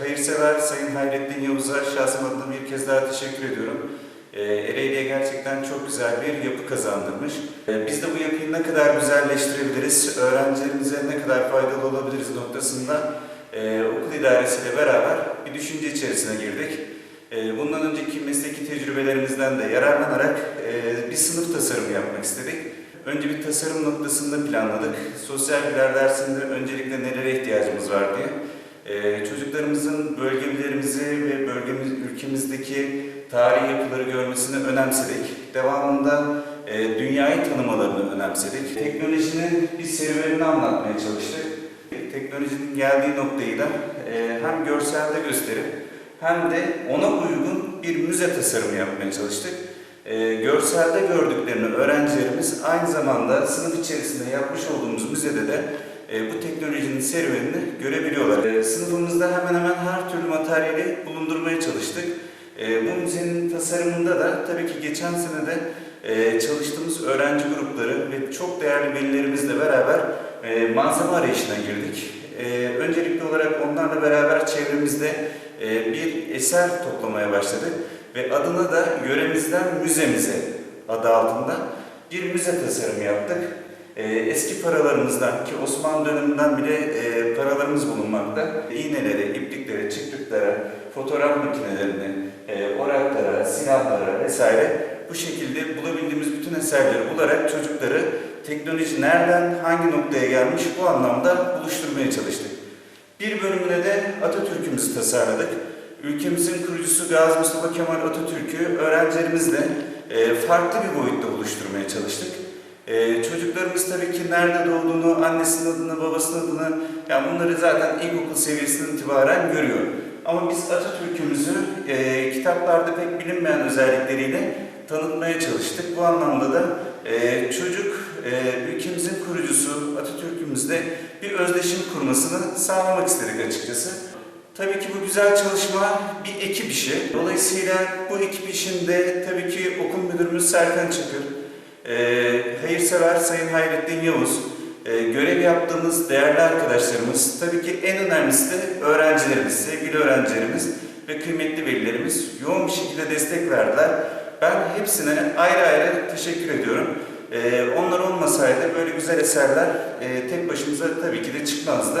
hayırsever Sayın Hayrettin Yavuz'a şahsım adına bir kez daha teşekkür ediyorum. Ee, Ereğli'ye gerçekten çok güzel bir yapı kazandırmış. Ee, biz de bu yapıyı ne kadar güzelleştirebiliriz, öğrencilerimize ne kadar faydalı olabiliriz noktasında e, okul idaresiyle beraber bir düşünce içerisine girdik. E, bundan önceki mesleki tecrübelerimizden de yararlanarak e, bir sınıf tasarımı yapmak istedik. Önce bir tasarım noktasında planladık. Sosyal bilimler dersinde öncelikle nelere ihtiyacımız var diye. Ee, çocuklarımızın bölgelerimizi ve bölgemiz, ülkemizdeki tarihi yapıları görmesini önemsedik. Devamında e, dünyayı tanımalarını önemsedik. Teknolojinin bir serüvenini anlatmaya çalıştık. Teknolojinin geldiği noktayı da e, hem görselde gösterip hem de ona uygun bir müze tasarımı yapmaya çalıştık. Görselde gördüklerini öğrencilerimiz aynı zamanda sınıf içerisinde yapmış olduğumuz müzede de e, bu teknolojinin serüvenini görebiliyorlar. E, sınıfımızda hemen hemen her türlü materyali bulundurmaya çalıştık. E, bu müzenin tasarımında da tabii ki geçen sene de e, çalıştığımız öğrenci grupları ve çok değerli velilerimizle beraber e, malzeme arayışına girdik. E, öncelikli olarak onlarla beraber çevremizde e, bir eser toplamaya başladık ve adına da yöremizden müzemize adı altında bir müze tasarımı yaptık. Ee, eski paralarımızdan ki Osmanlı döneminden bile e, paralarımız bulunmakta. İğnelere, ipliklere, çıktıklara, fotoğraf makinelerine, e, oraklara, silahlara vesaire bu şekilde bulabildiğimiz bütün eserleri bularak çocukları teknoloji nereden, hangi noktaya gelmiş bu anlamda buluşturmaya çalıştık. Bir bölümüne de Atatürk'ümüzü tasarladık. Ülkemizin kurucusu Gazi Mustafa Kemal Atatürk'ü öğrencilerimizle e, farklı bir boyutta buluşturmaya çalıştık. Ee, çocuklarımız tabii ki nerede doğduğunu, annesinin adını, babasının adını, yani bunları zaten ilkokul seviyesinden itibaren görüyor. Ama biz Atatürk'ümüzü e, kitaplarda pek bilinmeyen özellikleriyle tanıtmaya çalıştık. Bu anlamda da e, çocuk e, ülkemizin kurucusu Atatürk'ümüzle bir özdeşim kurmasını sağlamak istedik açıkçası. Tabii ki bu güzel çalışma bir ekip işi. Dolayısıyla bu ekip işinde tabii ki okul müdürümüz Serkan Çakır, ee, hayırsever Sayın Hayrettin Yavuz, e, görev yaptığımız değerli arkadaşlarımız, tabii ki en önemlisi de öğrencilerimiz, sevgili öğrencilerimiz ve kıymetli velilerimiz yoğun bir şekilde destek verdiler. Ben hepsine ayrı ayrı teşekkür ediyorum. Ee, onlar olmasaydı böyle güzel eserler e, tek başımıza tabii ki de çıkmazdı.